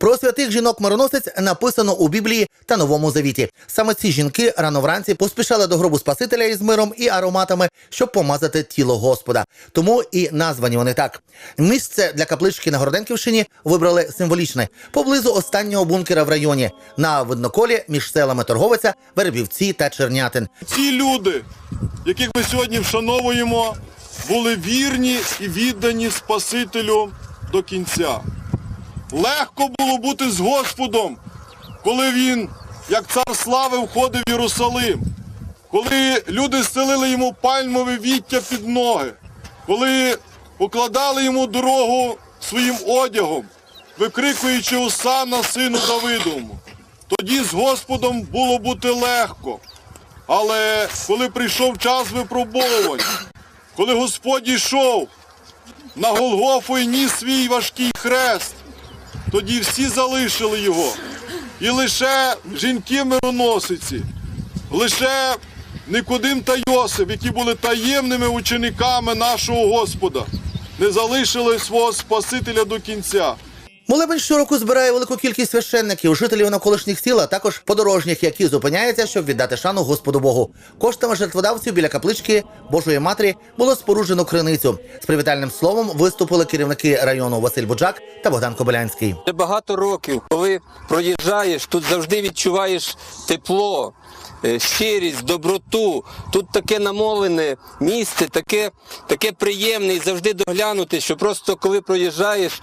Про святих жінок мироносець написано у Біблії та Новому Завіті. Саме ці жінки рано вранці поспішали до гробу Спасителя із миром і ароматами, щоб помазати тіло Господа. Тому і названі вони так. Місце для каплички на Городенківщині вибрали символічне поблизу останнього бункера в районі на видноколі між селами Торговиця, Вербівці та Чернятин. Ці люди, яких ми сьогодні вшановуємо, були вірні і віддані Спасителю до кінця. Легко було бути з Господом, коли він, як цар слави, входив в Єрусалим, коли люди стелили йому пальмове віття під ноги, коли покладали йому дорогу своїм одягом, викрикуючи Осана сину Давидовому. Тоді з Господом було бути легко. Але коли прийшов час випробовувань, коли Господь йшов на Голгофу і ніс свій важкий хрест, тоді всі залишили його. І лише жінки мироносиці, лише Никодим та Йосип, які були таємними учениками нашого Господа, не залишили свого Спасителя до кінця. Молебень щороку збирає велику кількість священників, жителів навколишніх сіл, а також подорожніх, які зупиняються, щоб віддати шану Господу Богу. Коштами жертводавців біля каплички Божої Матері було споруджено криницю. З привітальним словом виступили керівники району Василь Буджак та Богдан Кобилянський. Вже багато років, коли проїжджаєш, тут завжди відчуваєш тепло, щирість, доброту. Тут таке намолене місце, таке, таке приємне і завжди доглянути, що просто коли проїжджаєш,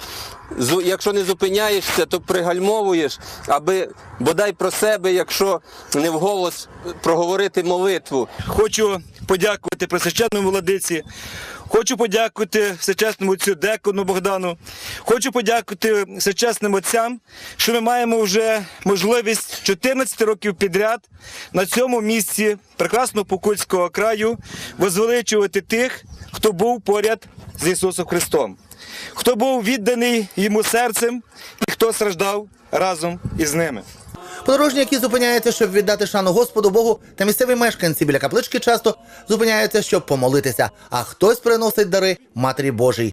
якщо не зупиняєшся, то пригальмовуєш, аби бодай про себе, якщо не вголос проговорити молитву. Хочу подякувати пресвященному владиці. Хочу подякувати всечесному отцю Декону Богдану. Хочу подякувати всечесним отцям, що ми маємо вже можливість 14 років підряд на цьому місці прекрасного Покульського краю возвеличувати тих, хто був поряд з Ісусом Христом, хто був відданий йому серцем і хто страждав разом із ними. Подорожні, які зупиняються, щоб віддати шану Господу Богу, та місцеві мешканці біля каплички часто зупиняються, щоб помолитися. А хтось приносить дари Матері Божій.